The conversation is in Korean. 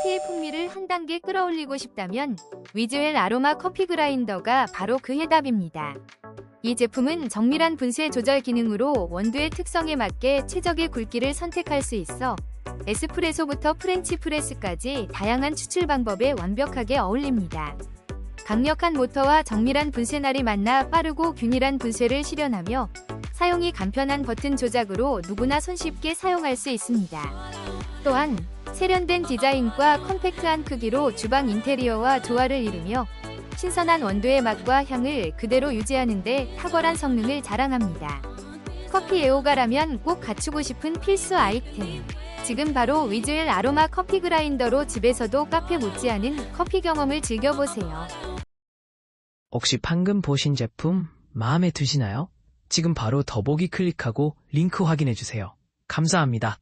커피의 풍미를 한 단계 끌어올리고 싶다면 위즈웰 아로마 커피 그라인더가 바로 그 해답입니다. 이 제품은 정밀한 분쇄 조절 기능으로 원두의 특성에 맞게 최적의 굵기를 선택할 수 있어 에스프레소부터 프렌치 프레스까지 다양한 추출 방법에 완벽하게 어울립니다. 강력한 모터와 정밀한 분쇄날이 만나 빠르고 균일한 분쇄를 실현하며 사용이 간편한 버튼 조작으로 누구나 손쉽게 사용할 수 있습니다. 또한 세련된 디자인과 컴팩트한 크기로 주방 인테리어와 조화를 이루며 신선한 원두의 맛과 향을 그대로 유지하는 데 탁월한 성능을 자랑합니다. 커피 애호가라면 꼭 갖추고 싶은 필수 아이템. 지금 바로 위즈웰 아로마 커피 그라인더로 집에서도 카페 못지않은 커피 경험을 즐겨보세요. 혹시 방금 보신 제품 마음에 드시나요? 지금 바로 더보기 클릭하고 링크 확인해주세요. 감사합니다.